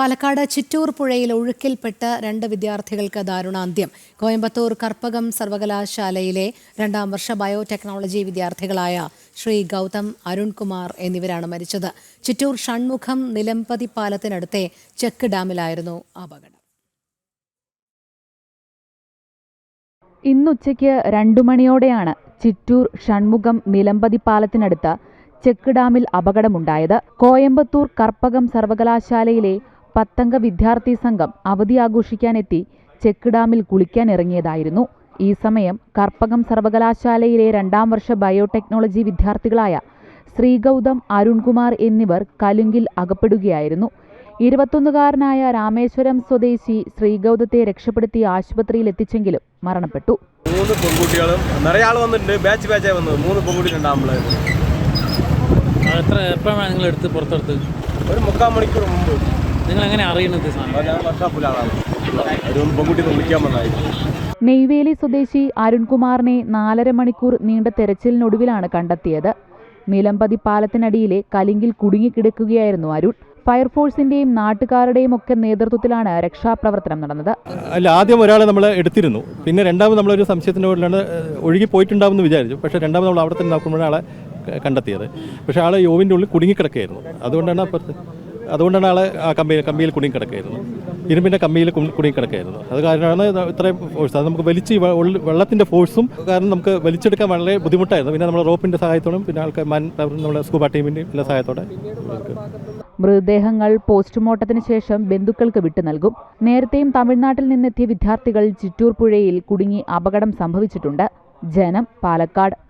പാലക്കാട് ചിറ്റൂർ പുഴയിൽ ഒഴുക്കിൽപ്പെട്ട് രണ്ട് വിദ്യാർത്ഥികൾക്ക് ദാരുണാന്ത്യം. കോയമ്പത്തൂർ കർപ്പകം സർവകലാശാലയിലെ രണ്ടാം വർഷ ബയോടെക്നോളജി വിദ്യാർത്ഥികളായ ശ്രീ ഗൗതം അരുൺകുമാർ എന്നിവരാണ് മരിച്ചത്. ചിറ്റൂർ ഷൺമുഖം നിലമ്പതി പാലത്തിനടുത്തെ ചെക്ക് ഡാമിലായിരുന്നു അപകടം. ഇന്നുച്ചയ്ക്ക് രണ്ടു മണിയോടെയാണ് ചിറ്റൂർ ഷൺമുഖം നിലമ്പതി പാലത്തിനടുത്ത് ചെക്ക് ഡാമിൽ അപകടമുണ്ടായത്. കോയമ്പത്തൂർ കർപ്പകം സർവകലാശാലയിലെ പത്തംഗ വിദ്യാർത്ഥി സംഘം അവധി ആഘോഷിക്കാനെത്തി ചെക്ക് ഡാമിൽ കുളിക്കാനിറങ്ങിയതായിരുന്നു. ഈ സമയം കർപ്പകം സർവകലാശാലയിലെ രണ്ടാം വർഷ ബയോടെക്നോളജി വിദ്യാർത്ഥികളായ ശ്രീഗൗതം അരുൺകുമാർ എന്നിവർ കലുങ്കിൽ അകപ്പെടുകയായിരുന്നു. ഇരുപത്തൊന്നുകാരനായ രാമേശ്വരം സ്വദേശി ശ്രീഗൗതത്തെ രക്ഷപ്പെടുത്തി ആശുപത്രിയിൽ എത്തിച്ചെങ്കിലും മരണപ്പെട്ടു. മൂന്ന് പെൺകുട്ടികളും നിറയെ ആൾ വന്നിട്ടുണ്ട്. ബാച്ച് ബാച്ചായി വന്നത്. മൂന്ന് പെൺകുട്ടികളുണ്ട് എത്ര എപ്പോഴാണ് നിങ്ങൾ എടുത്ത് പുറത്തെടുത്ത് ഒരു മുക്കാൽ മണിക്കൂർ മുമ്പ്. നിങ്ങൾ എങ്ങനെ വന്നായിരുന്നു. നെയ്വേലി സ്വദേശി അരുൺകുമാറിനെ നാലര മണിക്കൂർ നീണ്ട തെരച്ചിലിനൊടുവിലാണ് കണ്ടെത്തിയത്. നിലമ്പതി പാലത്തിനടിയിലെ കലിങ്കിൽ കുടുങ്ങിക്കിടക്കുകയായിരുന്നു അരുൺ. ഫയർഫോഴ്സിന്റെയും നാട്ടുകാരുടെയും ഒക്കെ നേതൃത്വത്തിലാണ് രക്ഷാപ്രവർത്തനം നടന്നത്. അല്ല ആദ്യം ഒരാളെ നമ്മൾ എടുത്തിരുന്നു. പിന്നെ രണ്ടാമത് നമ്മളൊരു സംശയത്തിന്റെ പേരിലാണ് ഒഴുകി പോയിട്ടുണ്ടാവുമെന്ന് വിചാരിച്ചു. പക്ഷേ രണ്ടാമത് നമ്മൾ അവിടെ തന്നെ നോക്കുമ്പോഴാണ് ആളെ കണ്ടെത്തിയത്. പക്ഷേ ആൾ യോവിന്റെ ഉള്ളിൽ കുടുങ്ങിക്കിടക്കുകയായിരുന്നു. അതുകൊണ്ടാണ് അപ്പുറത്ത് അതുകൊണ്ടാണ് ആളെ ആ കമ്പിയിൽ കമ്പിയിൽ കുടുങ്ങിക്കിടക്കുകയായിരുന്നു ഇരുമ്പിന്റെ കമ്പിയിൽ കുടുങ്ങി- കുടുങ്ങിക്കിടക്കുകയായിരുന്നു അത് കാരണമാണ് ഇത് ഇത്രയും ഫോഴ്സ് അത് നമുക്ക് വലിച്ച് വെള്ളത്തിന്റെ ഫോഴ്സും കാരണം നമുക്ക് വലിച്ചെടുക്കാൻ വളരെ ബുദ്ധിമുട്ടായിരുന്നു. പിന്നെ നമ്മുടെ റോപ്പിന്റെ സഹായത്തോടും പിന്നെ ആൾക്കാർ മാൻ നമ്മുടെ സ്കൂബ ടീമിന്റെ എല്ലാ സഹായത്തോടെ മൃതദേഹങ്ങൾ പോസ്റ്റ്മോർട്ടത്തിന് ശേഷം ബന്ധുക്കൾക്ക് വിട്ടു നൽകും. നേരത്തെയും തമിഴ്നാട്ടിൽ നിന്നെത്തിയ വിദ്യാർത്ഥികൾ ചിറ്റൂർ പുഴയിൽ കുടുങ്ങി അപകടം സംഭവിച്ചിട്ടുണ്ട്. ജനം പാലക്കാട്.